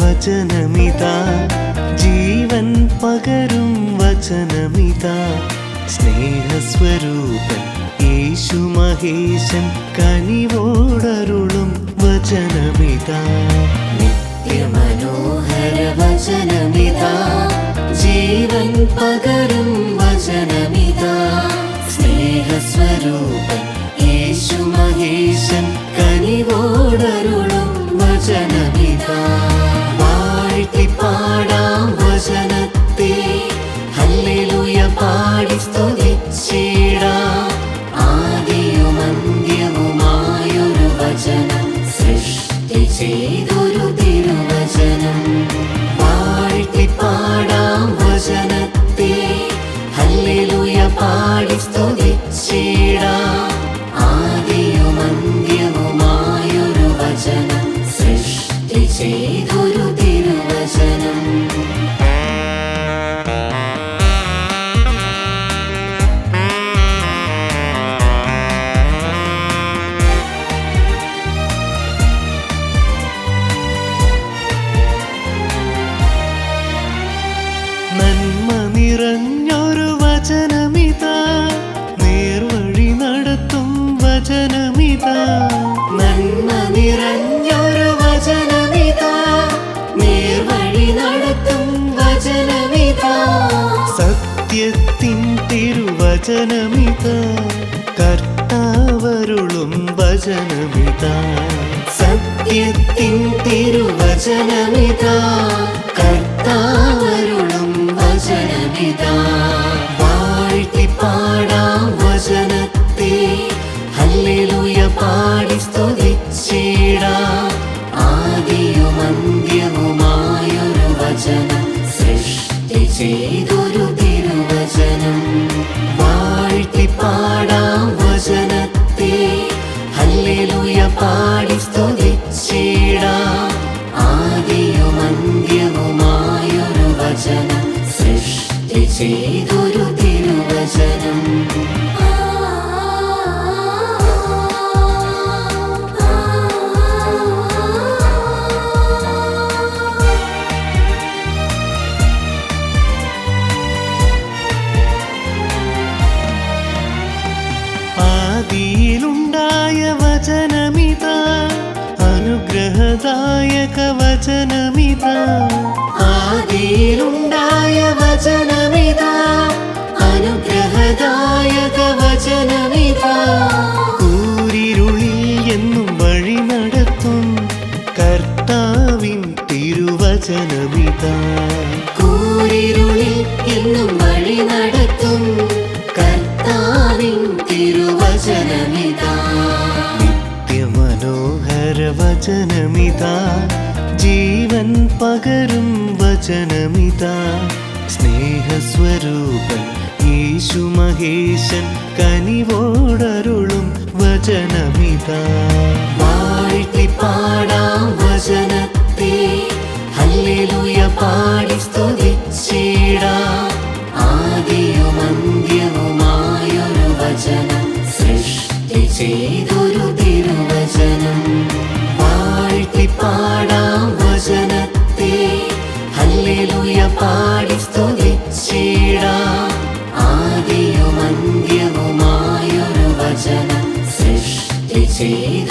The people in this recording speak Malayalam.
വചനമിതാ. ജീവൻ പകരും വചനമിതാ. സ്നേഹസ്വരൂപൻ യേശു മഹേശൻ കനിവോടരുളും വചനമിതാ. നിത്യമനോഹര വചനമിതാ. ജീവൻ പകരും വചനമിതാ. സ്നേഹസ്വരൂപൻ യേശു മഹേശൻ കനിവോടരുളും വചനമിതാ ചെയ്തൊരു തിരുവചനം. വചനമിതാ. നേർവഴി നടത്തും വചനമിതാ. നന്മ തിരുവചനമിതാ കർത്താവരുളും വചനമിതാ സത്യത്തിൻ തിരുവചനമിതാ കർത്താവരുളും വചനമിതാ വാഴ്ത്തി പാടാം വചനത്തെ ഹല്ലേലൂയ പാടി സ്തുതിച്ചേടാ. ആദിയും അന്ത്യവുമായൊരു വചനം സൃഷ്ടി ചെയ്തൊരു തിരുവചനം വാഴ്ത്തി ആദിയിലുണ്ടായ വചനമിതാ അനുഗ്രഹദായക വചനമിതാ. ആദിയിലുണ്ടായ വചനമിതാ വചനമിതാ. ജീവൻ പകരും വചനമിതാ. സ്നേഹസ്വരൂപൻ യേശു മഹേശൻ കനിവോടരുളും വചനമിതാ. വാഴ്ത്തി പാടാം വചനത്തെ ഹല്ലേലൂയ പാടി സ്തുതിച്ചിടാം. ആദിയും അന്ത്യവുമായൊരു വചനം സൃഷ്ടി ചെയ്തൊരു ആദിയും